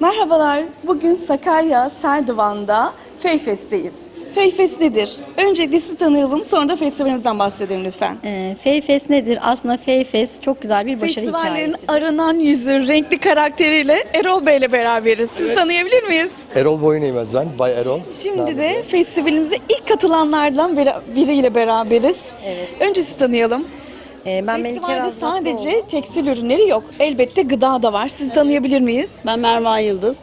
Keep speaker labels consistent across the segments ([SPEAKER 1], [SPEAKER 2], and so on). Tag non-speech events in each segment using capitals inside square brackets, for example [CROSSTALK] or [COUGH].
[SPEAKER 1] Merhabalar, bugün Sakarya Serdivan'da Feyfest'teyiz. Feyfest nedir? Öncelikle sizi tanıyalım, sonra da festivalimizden bahsedelim lütfen.
[SPEAKER 2] E, Feyfest nedir? Aslında Feyfest çok güzel bir başarı
[SPEAKER 1] Festivallerin
[SPEAKER 2] hikayesi.
[SPEAKER 1] aranan yüzü, renkli karakteriyle Erol Bey ile beraberiz. Sizi tanıyabilir miyiz?
[SPEAKER 3] Erol Boyun Eğmez ben, Bay Erol.
[SPEAKER 1] Şimdi de festivalimize ilk katılanlardan biri- biriyle beraberiz.
[SPEAKER 2] Evet.
[SPEAKER 1] Önce sizi tanıyalım.
[SPEAKER 2] E, ben Melike
[SPEAKER 1] Festivalde
[SPEAKER 2] Razgatlıoğlu.
[SPEAKER 1] sadece tekstil ürünleri yok. Elbette gıda da var. Sizi tanıyabilir miyiz?
[SPEAKER 4] Ben Mervan Yıldız.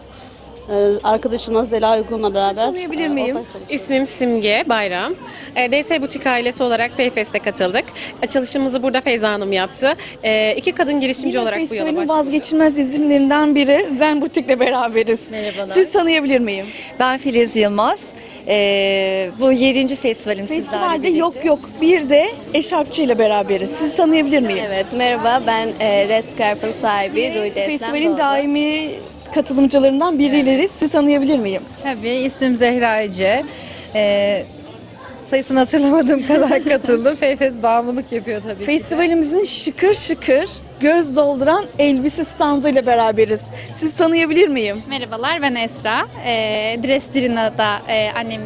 [SPEAKER 4] Ee, arkadaşımla Zela Uygun'la beraber.
[SPEAKER 1] tanıyabilir
[SPEAKER 4] e,
[SPEAKER 1] miyim?
[SPEAKER 5] İsmim Simge Bayram. E, DS Butik ailesi olarak Feyfest'e katıldık. Açılışımızı burada Feyza Hanım yaptı. E, iki kadın girişimci
[SPEAKER 1] Yine
[SPEAKER 5] olarak bu yola
[SPEAKER 1] festivalin
[SPEAKER 5] başladık.
[SPEAKER 1] vazgeçilmez isimlerinden biri Zen Butik'le beraberiz.
[SPEAKER 6] Merhabalar.
[SPEAKER 1] Siz tanıyabilir miyim?
[SPEAKER 6] Ben Filiz Yılmaz. Ee, bu 7. festivalim sizlerle
[SPEAKER 1] Festivalde
[SPEAKER 6] birlikte.
[SPEAKER 1] yok yok bir de eşarpçı ile beraberiz. Siz tanıyabilir miyim?
[SPEAKER 7] Evet, merhaba. Ben e, Red Scarf'ın sahibi Rui Desem
[SPEAKER 1] Festivalin
[SPEAKER 7] Doğdu.
[SPEAKER 1] daimi katılımcılarından birileriz. Siz tanıyabilir miyim?
[SPEAKER 8] Tabii ismim Zehra Ece. Ee, sayısını hatırlamadığım kadar [LAUGHS] katıldım. Feyfes bağımlılık yapıyor tabii ki.
[SPEAKER 1] Festivalimizin şıkır şıkır göz dolduran elbise standıyla beraberiz. Siz tanıyabilir miyim?
[SPEAKER 9] Merhabalar ben Esra. Ee, Dresdirina'da e, annem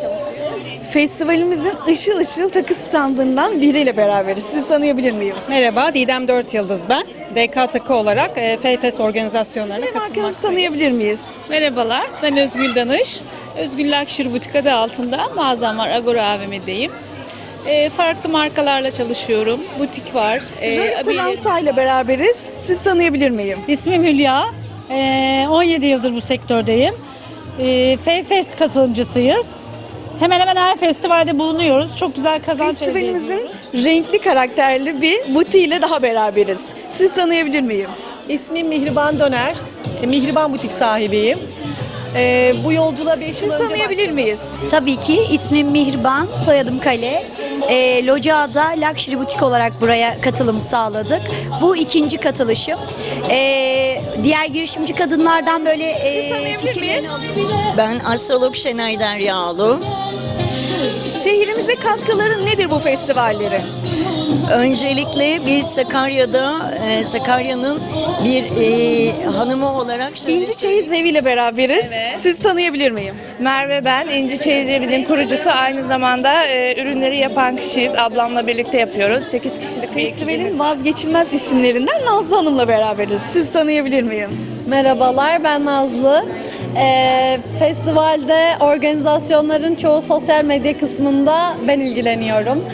[SPEAKER 9] çalışıyor.
[SPEAKER 1] Festivalimizin ışıl ışıl takı standından biriyle beraberiz. Siz tanıyabilir miyim?
[SPEAKER 10] Merhaba, Didem Dört Yıldız ben. DK Takı olarak e, Feyfes organizasyonlarına
[SPEAKER 1] Sizin markanızı
[SPEAKER 10] katılmaktayım.
[SPEAKER 1] tanıyabilir miyiz?
[SPEAKER 11] Merhabalar, ben Özgül Danış. Özgül Luxury Butik adı altında mağazam var, Agora AVM'deyim. Ee, farklı markalarla çalışıyorum. Butik var. Abiyelerimiz
[SPEAKER 1] Pırlanta ile beraberiz. Siz tanıyabilir miyim?
[SPEAKER 12] İsmim Hülya. Ee, 17 yıldır bu sektördeyim. Ee, Feyfest katılımcısıyız. Hemen hemen her festivalde bulunuyoruz. Çok güzel kazanç elde
[SPEAKER 1] Festivalimizin renkli karakterli bir butiğiyle daha beraberiz. Siz tanıyabilir miyim?
[SPEAKER 10] İsmim Mihriban Döner. E, Mihriban Butik sahibiyim. E, bu yolculuğa 5 yıl
[SPEAKER 1] Siz
[SPEAKER 10] önce
[SPEAKER 1] tanıyabilir miyiz?
[SPEAKER 2] Tabii ki ismim Mihriban, soyadım Kale. E, Loca'da Luxury Butik olarak buraya katılım sağladık. Bu ikinci katılışım. E, diğer girişimci kadınlardan böyle e,
[SPEAKER 1] Siz tanıyabilir miyiz?
[SPEAKER 6] Ben astrolog Şenay Deryağlı.
[SPEAKER 1] Şehrimize katkıları nedir bu festivallerin?
[SPEAKER 6] Öncelikle bir Sakarya'da, e, Sakarya'nın bir e, hanımı olarak şöyle
[SPEAKER 1] İnci Çeyiz Evi ile beraberiz. Siz tanıyabilir miyim?
[SPEAKER 11] Merve ben, İnci Çeyiz Evi'nin kurucusu. Aynı zamanda e, ürünleri yapan kişiyiz. Ablamla birlikte yapıyoruz. 8 kişilik bir
[SPEAKER 1] Festivalin vazgeçilmez isimlerinden Nazlı Hanım'la beraberiz. Siz tanıyabilir miyim?
[SPEAKER 7] Merhabalar, ben Nazlı. E, festivalde organizasyonların çoğu sosyal medya kısmında ben ilgileniyorum.